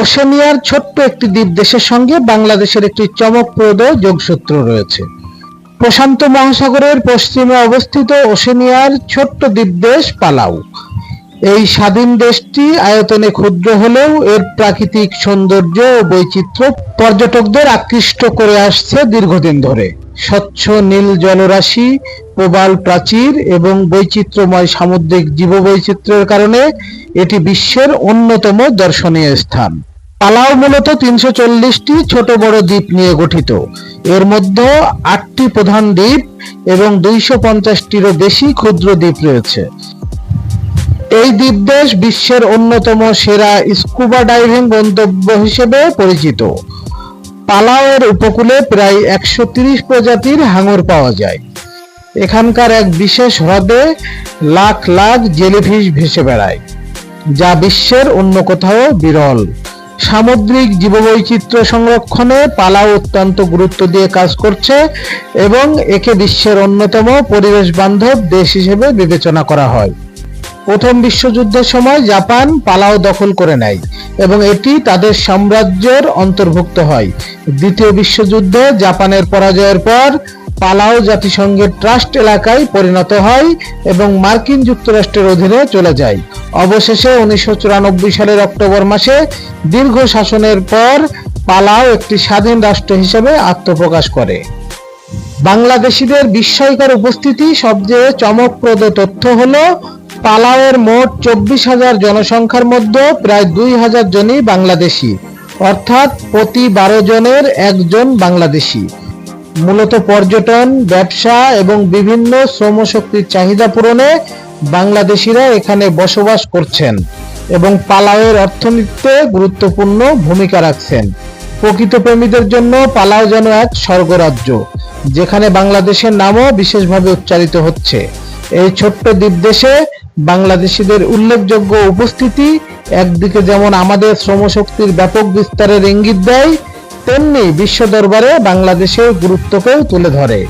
ওশেনিয়ার ছোট্ট একটি দ্বীপ দেশের সঙ্গে বাংলাদেশের একটি চমকপ্রদ যোগসূত্র রয়েছে। প্রশান্ত মহাসাগরের পশ্চিমে অবস্থিত ওশেনিয়ার ছোট্ট দ্বীপ দেশ পালাউ এই স্বাধীন দেশটি আয়তনে ক্ষুদ্র হলেও এর প্রাকৃতিক সৌন্দর্য ও বৈচিত্র্য পর্যটকদের আকৃষ্ট করে আসছে দীর্ঘদিন ধরে। স্বচ্ছ নীল জলরাশি, প্রবাল প্রাচীর এবং বৈচিত্র্যময় সামুদ্রিক জীববৈচিত্র্যের কারণে এটি বিশ্বের অন্যতম দর্শনীয় স্থান। পালাও মূলত তিনশো চল্লিশটি ছোট বড় দ্বীপ নিয়ে গঠিত। এর মধ্যে আটটি প্রধান দ্বীপ এবং দুইশো পঞ্চাশটিরও বেশি ক্ষুদ্র দ্বীপ রয়েছে। এই দ্বীপদেশ বিশ্বের অন্যতম সেরা স্কুবা ডাইভিং গন্তব্য হিসেবে পরিচিত। পালাওয়ের উপকূলে প্রায় একশো প্রজাতির হাঙর পাওয়া যায়। এখানকার এক বিশেষ হ্রদে লাখ লাখ জেলিফিশ ভেসে বেড়ায়, যা বিশ্বের অন্য কোথাও বিরল। সামুদ্রিক জীববৈচিত্র্য সংরক্ষণে পালাও অত্যন্ত গুরুত্ব দিয়ে কাজ করছে এবং একে বিশ্বের অন্যতম পরিবেশ বান্ধব দেশ হিসেবে বিবেচনা করা হয়। প্রথম বিশ্বযুদ্ধের সময় জাপান পালাও দখল করে নেয় এবং এটি তাদের সাম্রাজ্যের অন্তর্ভুক্ত হয়। দ্বিতীয় বিশ্বযুদ্ধে জাপানের পরাজয়ের পর পালাও জাতিসংঘের ট্রাস্ট এলাকায় পরিণত হয় এবং মার্কিন যুক্তরাষ্ট্রের অধীনে চলে যায়। অবশেষে উনিশশো চুরানব্বই সালের অক্টোবর মাসে দীর্ঘ শাসনের পর পালাও একটি স্বাধীন রাষ্ট্র হিসেবে আত্মপ্রকাশ করে। বাংলাদেশিদের বিস্ময়কর উপস্থিতি সবচেয়ে চমকপ্রদ তথ্য হলো পালাওয়ের মোট চব্বিশ হাজার জনসংখ্যার মধ্যে প্রায় দুই হাজার জনই বাংলাদেশি। অর্থাৎ প্রতি বারো জনের একজন বাংলাদেশি। মূলত পর্যটন, ব্যবসা এবং বিভিন্ন শ্রমশক্তির চাহিদা পূরণে বাংলাদেশিরা এখানে বসবাস করছেন এবং পালাওয়ের অর্থনীতিতে গুরুত্বপূর্ণ ভূমিকা রাখছেন। প্রকৃত প্রেমীদের জন্য পালাও যেন এক স্বর্গরাজ্য, যেখানে বাংলাদেশের নামও বিশেষভাবে উচ্চারিত হচ্ছে। এই ছোট্ট দ্বীপ দেশে বাংলাদেশিদের উল্লেখযোগ্য উপস্থিতি, একদিকে যেমন আমাদের শ্রমশক্তির ব্যাপক বিস্তারের ইঙ্গিত দেয়, তেমনি বিশ্ব দরবারে বাংলাদেশের গুরুত্বকেও তুলে ধরে।